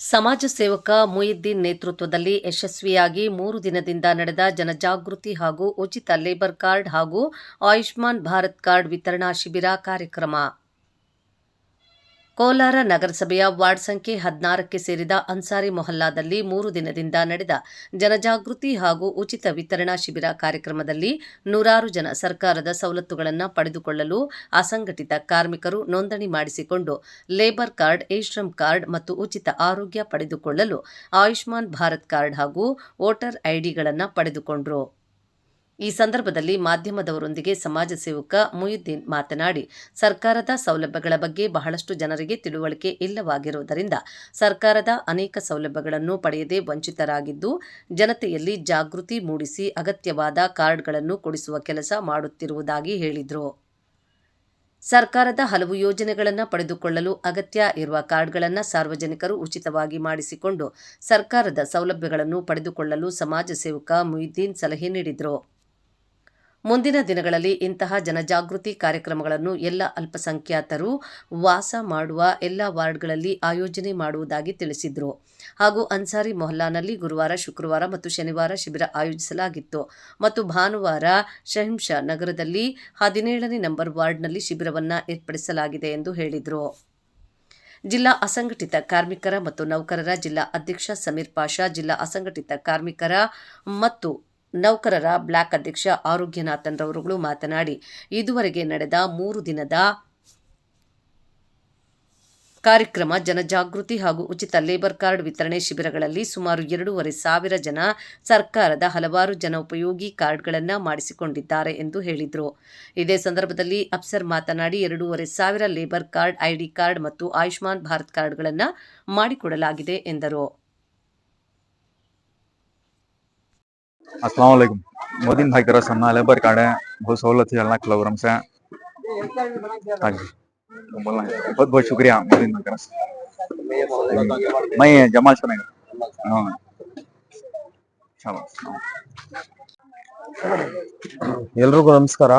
ಸಮಾಜ ಸೇವಕ ಮುಯಿದ್ದೀನ್ ನೇತೃತ್ವದಲ್ಲಿ ಯಶಸ್ವಿಯಾಗಿ ಮೂರು ದಿನದಿಂದ ನಡೆದ ಜನಜಾಗೃತಿ ಹಾಗೂ ಉಚಿತ ಲೇಬರ್ ಕಾರ್ಡ್ ಹಾಗೂ ಆಯುಷ್ಮಾನ್ ಭಾರತ್ ಕಾರ್ಡ್ ವಿತರಣಾ ಶಿಬಿರ ಕಾರ್ಯಕ್ರಮ. ಕೋಲಾರ ನಗರಸಭೆಯ ವಾರ್ಡ್ ಸಂಖ್ಯೆ ಹದಿನಾರಕ್ಕೆ ಸೇರಿದ ಅನ್ಸಾರಿ ಮೊಹಲ್ಲಾದಲ್ಲಿ ಮೂರು ದಿನದಿಂದ ನಡೆದ ಜನಜಾಗೃತಿ ಹಾಗೂ ಉಚಿತ ವಿತರಣಾ ಶಿಬಿರ ಕಾರ್ಯಕ್ರಮದಲ್ಲಿ ನೂರಾರು ಜನ ಸರ್ಕಾರದ ಸವಲತ್ತುಗಳನ್ನು ಪಡೆದುಕೊಳ್ಳಲು ಅಸಂಘಟಿತ ಕಾರ್ಮಿಕರು ನೋಂದಣಿ ಮಾಡಿಸಿಕೊಂಡು ಲೇಬರ್ ಕಾರ್ಡ್ ಏಶ್ರಮ್ ಕಾರ್ಡ್ ಮತ್ತು ಉಚಿತ ಆರೋಗ್ಯ ಪಡೆದುಕೊಳ್ಳಲು ಆಯುಷ್ಮಾನ್ ಭಾರತ್ ಕಾರ್ಡ್ ಹಾಗೂ ವೋಟರ್ ಐಡಿಗಳನ್ನು ಪಡೆದುಕೊಂಡರು. ಈ ಸಂದರ್ಭದಲ್ಲಿ ಮಾಧ್ಯಮದವರೊಂದಿಗೆ ಸಮಾಜ ಸೇವಕ ಮುಯುದ್ದೀನ್ ಮಾತನಾಡಿ, ಸರ್ಕಾರದ ಸೌಲಭ್ಯಗಳ ಬಗ್ಗೆ ಬಹಳಷ್ಟು ಜನರಿಗೆ ತಿಳುವಳಿಕೆ ಇಲ್ಲವಾಗಿರುವುದರಿಂದ ಸರ್ಕಾರದ ಅನೇಕ ಸೌಲಭ್ಯಗಳನ್ನು ಪಡೆಯದೆ ವಂಚಿತರಾಗಿದ್ದು, ಜನತೆಯಲ್ಲಿ ಜಾಗೃತಿ ಮೂಡಿಸಿ ಅಗತ್ಯವಾದ ಕಾರ್ಡ್ಗಳನ್ನು ಕೊಡಿಸುವ ಕೆಲಸ ಮಾಡುತ್ತಿರುವುದಾಗಿ ಹೇಳಿದರು. ಸರ್ಕಾರದ ಹಲವು ಯೋಜನೆಗಳನ್ನು ಪಡೆದುಕೊಳ್ಳಲು ಅಗತ್ಯ ಇರುವ ಕಾರ್ಡ್ಗಳನ್ನು ಸಾರ್ವಜನಿಕರು ಉಚಿತವಾಗಿ ಮಾಡಿಸಿಕೊಂಡು ಸರ್ಕಾರದ ಸೌಲಭ್ಯಗಳನ್ನು ಪಡೆದುಕೊಳ್ಳಲು ಸಮಾಜ ಸೇವಕ ಮುಯಿದ್ದೀನ್ ಸಲಹೆ ನೀಡಿದರು. ಮುಂದಿನ ದಿನಗಳಲ್ಲಿ ಇಂತಹ ಜನಜಾಗೃತಿ ಕಾರ್ಯಕ್ರಮಗಳನ್ನು ಎಲ್ಲ ಅಲ್ಪಸಂಖ್ಯಾತರು ವಾಸ ಮಾಡುವ ಎಲ್ಲ ವಾರ್ಡ್ಗಳಲ್ಲಿ ಆಯೋಜನೆ ಮಾಡುವುದಾಗಿ ತಿಳಿಸಿದರು. ಹಾಗೂ ಅನ್ಸಾರಿ ಮೊಹಲ್ಲಾನಲ್ಲಿ ಗುರುವಾರ, ಶುಕ್ರವಾರ ಮತ್ತು ಶನಿವಾರ ಶಿಬಿರ ಆಯೋಜಿಸಲಾಗಿತ್ತು. ಮತ್ತು ಭಾನುವಾರ ಶಹಿಂಷ ನಗರದಲ್ಲಿ ಹದಿನೇಳನೇ ನಂಬರ್ ವಾರ್ಡ್ನಲ್ಲಿ ಶಿಬಿರವನ್ನು ಏರ್ಪಡಿಸಲಾಗಿದೆ ಎಂದು ಹೇಳಿದರು. ಜಿಲ್ಲಾ ಅಸಂಘಟಿತ ಕಾರ್ಮಿಕರ ಮತ್ತು ನೌಕರರ ಜಿಲ್ಲಾ ಅಧ್ಯಕ್ಷ ಸಮೀರ್ ಪಾಷಾ, ಜಿಲ್ಲಾ ಅಸಂಘಟಿತ ಕಾರ್ಮಿಕರ ಮತ್ತು ನೌಕರರ ಬ್ಲಾಕ್ ಅಧ್ಯಕ್ಷ ಆರೋಗ್ಯನಾಥನ್ ರವರುಗಳು ಮಾತನಾಡಿ, ಇದುವರೆಗೆ ನಡೆದ ಮೂರು ದಿನದ ಕಾರ್ಯಕ್ರಮ ಜನಜಾಗೃತಿ ಹಾಗೂ ಉಚಿತ ಲೇಬರ್ ಕಾರ್ಡ್ ವಿತರಣೆ ಶಿಬಿರಗಳಲ್ಲಿ ಸುಮಾರು ಎರಡೂವರೆ ಸಾವಿರ ಜನ ಸರ್ಕಾರದ ಹಲವಾರು ಜನೋಪಯೋಗಿ ಕಾರ್ಡ್ಗಳನ್ನು ಮಾಡಿಸಿಕೊಂಡಿದ್ದಾರೆ ಎಂದು ಹೇಳಿದರು. ಇದೇ ಸಂದರ್ಭದಲ್ಲಿ ಅಫ್ಸರ್ ಮಾತನಾಡಿ, ಎರಡೂವರೆ ಸಾವಿರ ಲೇಬರ್ ಕಾರ್ಡ್ ಐಡಿ ಕಾರ್ಡ್ ಮತ್ತು ಆಯುಷ್ಮಾನ್ ಭಾರತ್ ಕಾರ್ಡ್ಗಳನ್ನು ಮಾಡಿಕೊಡಲಾಗಿದೆ ಎಂದರು. अस्सलाम वालेकुम मोदीन भाई तरह सन्ना लेबर कार्ड है बहुत सहूलत है अल्लाह के से हाँ जी तो बोलना है बहुत बहुत शुक्रिया मोदीन भाई तरह से मैं जमाल सुनेगा हाँ शाबाश हाँ। ಎಲ್ರಿಗೂ ನಮಸ್ಕಾರ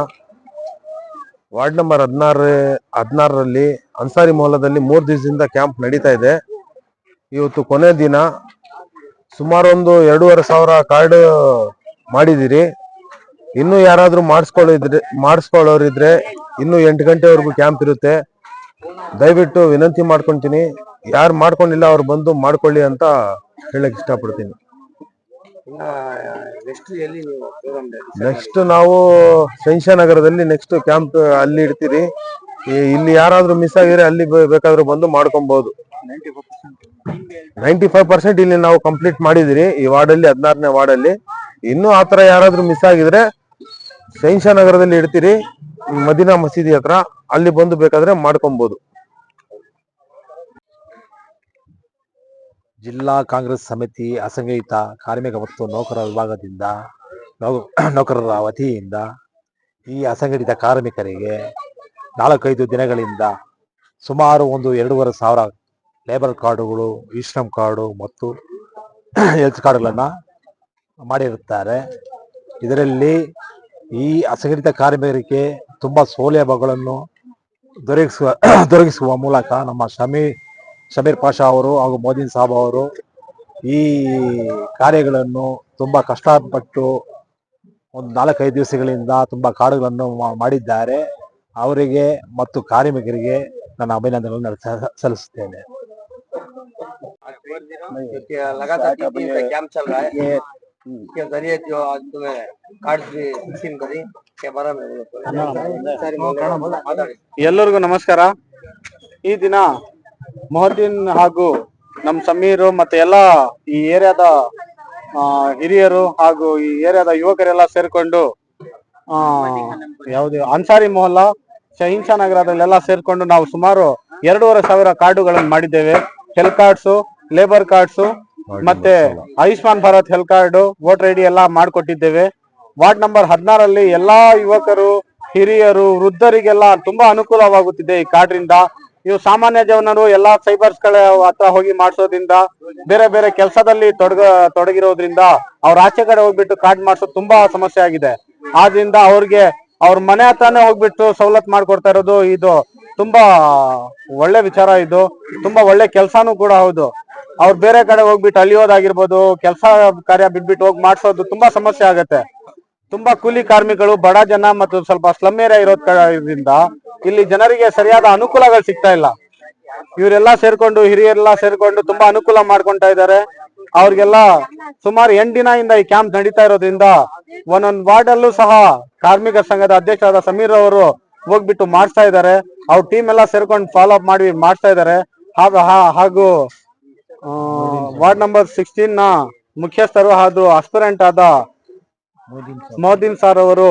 ವಾರ್ಡ್ ನಂಬರ್ ಹದಿನಾರ ಹದಿನಾರರಲ್ಲಿ ಅನ್ಸಾರಿ ಮೊಹಲ್ಲದಲ್ಲಿ ಮೂರು ದಿವಸದಿಂದ ಕ್ಯಾಂಪ್ ನಡೀತಾ ಇದೆ ಇವತ್ತು ಕೊನೆ ದಿನ ಸುಮಾರು ಒಂದು ಎರಡೂವರೆ ಸಾವಿರ ಕಾರ್ಡ್ ಮಾಡಿದಿರಿ ಇನ್ನೂ ಯಾರಾದ್ರೂ ಮಾಡಿಸ್ಕೊಳ್ಳಿದ್ರೆ ಮಾಡಿಸ್ಕೊಳ್ಳೋರಿದ್ರೆ ಇನ್ನು ಎಂಟು ಗಂಟೆವರೆಗೂ ಕ್ಯಾಂಪ್ ಇರುತ್ತೆ. ದಯವಿಟ್ಟು ವಿನಂತಿ ಮಾಡ್ಕೊತೀನಿ. ಯಾರು ಮಾಡ್ಕೊಂಡಿಲ್ಲ ಅವ್ರು ಬಂದು ಮಾಡ್ಕೊಳ್ಳಿ ಅಂತ ಹೇಳಕ್ ಇಷ್ಟಪಡ್ತೀನಿ. ನೆಕ್ಸ್ಟ್ ನಾವು ನಗರದಲ್ಲಿ ನೆಕ್ಸ್ಟ್ ಕ್ಯಾಂಪ್ ಅಲ್ಲಿ ಇಡ್ತೀರಿ. ಇಲ್ಲಿ ಯಾರಾದ್ರೂ ಮಿಸ್ ಆಗಿದ್ರೆ ಅಲ್ಲಿ ಬೇಕಾದ್ರೂ ಬಂದು ಮಾಡ್ಕೊಬಹುದು ನೈಂಟಿ ಫೈವ್ ಪರ್ಸೆಂಟ್ ಇಲ್ಲಿ ನಾವು ಕಂಪ್ಲೀಟ್ ಮಾಡಿದಿರಿ ಈ ವಾರ್ಡ್ ಅಲ್ಲಿ ಹದಿನಾರನೇ ವಾರ್ಡ್ ಅಲ್ಲಿ ಇನ್ನು ಆತರ ಯಾರಾದ್ರೂ ಮಿಸ್ ಆಗಿದ್ರೆ ನಗರದಲ್ಲಿ ಇಡ್ತೀರಿ, ಮದೀನಾ ಮಸೀದಿ ಹತ್ರ. ಅಲ್ಲಿ ಬಂದು ಬೇಕಾದ್ರೆ ಮಾಡ್ಕೊಬಹುದು ಜಿಲ್ಲಾ ಕಾಂಗ್ರೆಸ್ ಸಮಿತಿ ಅಸಂಘಟಿತ ಕಾರ್ಮಿಕ ಮತ್ತು ನೌಕರರ ವಿಭಾಗದಿಂದ ನೌಕರರ ವತಿಯಿಂದ ಈ ಅಸಂಘಟಿತ ಕಾರ್ಮಿಕರಿಗೆ ನಾಲ್ಕೈದು ದಿನಗಳಿಂದ ಸುಮಾರು ಒಂದು ಎರಡೂವರೆ ಸಾವಿರ ಲೇಬರ್ ಕಾರ್ಡುಗಳು ಇ ಶ್ರಮ್ ಕಾರ್ಡು ಮತ್ತು ಹೆಲ್ತ್ ಕಾರ್ಡ್ಗಳನ್ನು ಮಾಡಿರುತ್ತಾರೆ. ಇದರಲ್ಲಿ ಈ ಅಸಂಘಟಿತ ಕಾರ್ಮಿಕರಿಗೆ ತುಂಬ ಸೌಲಭ್ಯಗಳನ್ನು ದೊರಕಿಸುವ ದೊರಕಿಸುವ ಮೂಲಕ ನಮ್ಮ ಶಮೀರ್ ಶಮೀರ್ ಪಾಷಾ ಅವರು ಹಾಗೂ ಮೋದಿನ್ ಸಾಬ್ ಅವರು ಈ ಕಾರ್ಯಗಳನ್ನು ತುಂಬ ಕಷ್ಟಪಟ್ಟು ಒಂದು ನಾಲ್ಕೈದು ದಿವಸಗಳಿಂದ ತುಂಬ ಕಾರ್ಡುಗಳನ್ನು ಮಾಡಿದ್ದಾರೆ. ಅವರಿಗೆ ಮತ್ತು ಕಾರ್ಮಿಕರಿಗೆ ನನ್ನ ಅಭಿನಂದನೆಗಳನ್ನು ಸಲ್ಲಿಸುತ್ತೇನೆ. लगातार तीन दिन से कैंप चल रहा है इसके जरिए जो आज तुम्हें कार्ड भी तकसीम करी के बारे में बोलो थोड़ा। सारी माताड़ी। ಎಲ್ಲರಿಗೂ ನಮಸ್ಕಾರ ಈ ದಿನ ಮೊಹದ್ದೀನ್ ಹಾಗೂ ನಮ್ ಸಮೀರು ಮತ್ತೆ ಎಲ್ಲ ಈ ಏರಿಯಾದ ಆ, ಹಿರಿಯರು ಹಾಗೂ ಈ ಏರಿಯಾದ ಯುವಕರೆಲ್ಲ ಸೇರ್ಕೊಂಡು ಆ ಯಾವ್ದು ಅನ್ಸಾರಿ ಮೊಹಲ್ಲಾ ಶಹಿನ್ಶಾ ನಗರದಲ್ಲೆಲ್ಲ ಸೇರ್ಕೊಂಡು ನಾವು ಸುಮಾರು ಎರಡೂವರೆ ಸಾವಿರ ಕಾರ್ಡುಗಳನ್ನು ಮಾಡಿದ್ದೇವೆ ಹೆಲ್ತ್ ಕಾರ್ಡ್ಸು ಲೇಬರ್ ಕಾರ್ಡ್ಸು ಮತ್ತೆ Ayushman Bharat health card voter I D ಎಲ್ಲ ಮಾಡಿಕೊಟ್ಟಿದ್ದೇವೆ. ವಾರ್ಡ್ ನಂಬರ್ ಹದಿನಾರಲ್ಲಿ ಎಲ್ಲಾ ಯುವಕರು ಹಿರಿಯರು ವೃದ್ಧರಿಗೆಲ್ಲ ತುಂಬಾ ಅನುಕೂಲವಾಗುತ್ತಿದೆ ಈ ಕಾರ್ಡ್ರಿಂದ ಇವು ಸಾಮಾನ್ಯ ಜನರು ಎಲ್ಲಾ ಸೈಬರ್ಸ್ಗಳ ಹತ್ರ ಹೋಗಿ ಮಾಡಿಸೋದ್ರಿಂದ ಬೇರೆ ಬೇರೆ ಕೆಲಸದಲ್ಲಿ ತೊಡಗ ತೊಡಗಿರೋದ್ರಿಂದ ಅವ್ರ ಆಚೆ ಕಡೆ ಹೋಗ್ಬಿಟ್ಟು ಕಾರ್ಡ್ ಮಾಡಿಸೋದು ತುಂಬಾ ಸಮಸ್ಯೆ ಆಗಿದೆ. ಆದ್ರಿಂದ ಅವ್ರಿಗೆ ಅವ್ರ ಮನೆ ಹತ್ರನೇ ಹೋಗ್ಬಿಟ್ಟು ಸವಲತ್ತು ಮಾಡ್ಕೊಡ್ತಾ ಇರೋದು ಇದು. ತುಂಬಾ ಒಳ್ಳೆ ವಿಚಾರ ಇದು. ತುಂಬಾ ಒಳ್ಳೆ ಕೆಲಸನೂ ಕೂಡ ಹೌದು. ಅವ್ರು ಬೇರೆ ಕಡೆ ಹೋಗ್ಬಿಟ್ಟು ಅಲಿಯೋದಾಗಿರ್ಬೋದು ಕೆಲಸ ಕಾರ್ಯ ಬಿಟ್ಬಿಟ್ಟು ಹೋಗಿ ಮಾಡ್ಸೋದು ತುಂಬಾ ಸಮಸ್ಯೆ ಆಗತ್ತೆ. ತುಂಬಾ ಕೂಲಿ ಕಾರ್ಮಿಕರು, ಬಡ ಜನ ಮತ್ತು ಸ್ವಲ್ಪ ಸ್ಲಮ್ ಏರಿಯಾ ಇರೋದ್ರಿಂದ ಇಲ್ಲಿ ಜನರಿಗೆ ಸರಿಯಾದ ಅನುಕೂಲಗಳು ಸಿಗ್ತಾ ಇಲ್ಲ. ಇವರೆಲ್ಲ ಸೇರ್ಕೊಂಡು, ಹಿರಿಯರೆಲ್ಲ ಸೇರ್ಕೊಂಡು ತುಂಬಾ ಅನುಕೂಲ ಮಾಡ್ಕೊಂತಾ ಇದ್ದಾರೆ. ಅವ್ರಿಗೆಲ್ಲ ಸುಮಾರು ಎಂಟು ಇಂದ ಈ ಕ್ಯಾಂಪ್ ನಡೀತಾ ಇರೋದ್ರಿಂದ ಒಂದೊಂದ್ ವಾರ್ಡ್ ಅಲ್ಲೂ ಸಹ ಕಾರ್ಮಿಕ ಸಂಘದ ಅಧ್ಯಕ್ಷರಾದ ಸಮೀರ್ ಅವರು ಹೋಗ್ಬಿಟ್ಟು ಮಾಡ್ತಾ ಇದ್ದಾರೆ ಅವ್ರ ಟೀಮ್ ಎಲ್ಲ ಸೇರ್ಕೊಂಡು ಫಾಲೋ ಅಪ್ ಮಾಡಿ ಮಾಡ್ತಾ ಇದ್ದಾರೆ ಹಾಗೂ ವಾರ್ಡ್ ನಂಬರ್ ಸಿಕ್ಸ್ಟೀನ್ನ ಮುಖ್ಯಸ್ಥರು ಹಾಗೂ ಅಸ್ಪಿರೆಂಟ್ ಆದ ಮೋದಿನ್ ಸರ್ ಅವರು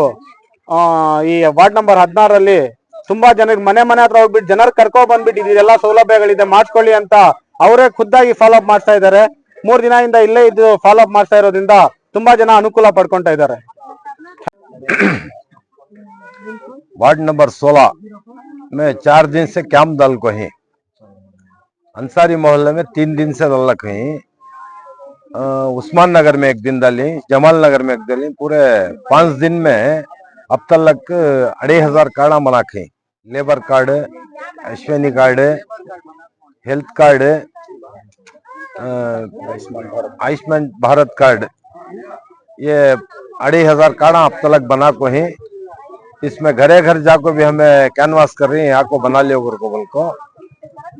ಈ ವಾರ್ಡ್ ನಂಬರ್ ಹದಿನಾರಲ್ಲಿ ತುಂಬಾ ಜನರಿಗೆ ಮನೆ ಮನೆ ಹತ್ರ ಹೋಗ್ಬಿಟ್ಟು ಜನರು ಕರ್ಕೊ ಬಂದ್ಬಿಟ್ಟು ಇದೆಲ್ಲ ಸೌಲಭ್ಯಗಳಿದೆ ಮಾಡ್ಕೊಳ್ಳಿ ಅಂತ ಅವರೇ ಖುದ್ದಾಗಿ ಫಾಲೋ ಅಪ್ ಮಾಡ್ತಾ ಇದ್ದಾರೆ ಮೂರ್ ದಿನದಿಂದ ಇಲ್ಲೇ ಇದ್ದು ಫಾಲೋ ಅಪ್ ಮಾಡ್ತಾ ಇರೋದ್ರಿಂದ ತುಂಬಾ ಜನ ಅನುಕೂಲ ಪಡ್ಕೊಂತ ಇದ್ದಾರೆ वार्ड नंबर 16 में चार दिन से कैंप डाल को ही। अंसारी मोहल्ले में तीन दिन से डाल कहीं उस्मान नगर में एक दिन डाली जमाल नगर में एक डाली पूरे पाँच दिन में अब तक अढ़ाई हज़ार कार्ड बना कहीं labour card Ashwini card, health card Ayushman Bharat card, ये अढ़ाई हज़ार कार्ड अब तक बना को ही। इसमें घरे घर जाकर भी हमें कैनवास कर रही है, यहाँ को बना लियो घर को बोल को।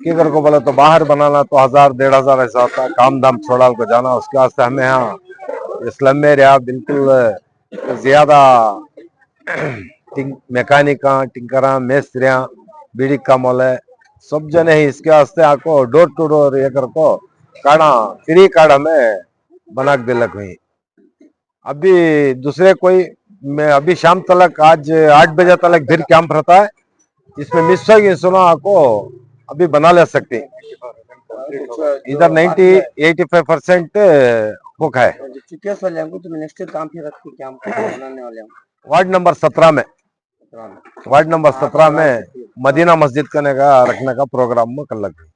कि को बोले तो बाहर बनाना तो हज़ार, डेढ़ हज़ार ऐसा होता है काम धाम छोड़ा को जाना, उसके वास्ते हमें यहाँ इस्लाम में रहा बिल्कुल, ज़्यादा मैकेनिका, टिंकरा, मेस्त्रिया, बीड़ी का मोल है, सब जने ही इसके वास्ते आपको डोर टू डोर ये कर को काढ़ा फ्री कार्ड हमें बना के दिलक हुई अभी दूसरे कोई मैं अभी शाम तक आज आठ बजे तक फिर कैंप रहता है। इसमें मिस होगी सुनो आपको अभी बना ले सकते हैं। इधर 90 85 परसेंट कुक है चुके वाले हमको तो नेक्स्ट काम फिर रखते कैंप बनाने वाले हम वार्ड नंबर 17 में। वार्ड नंबर 17 में मदीना मस्जिद करने का रखने का प्रोग्राम कर लगे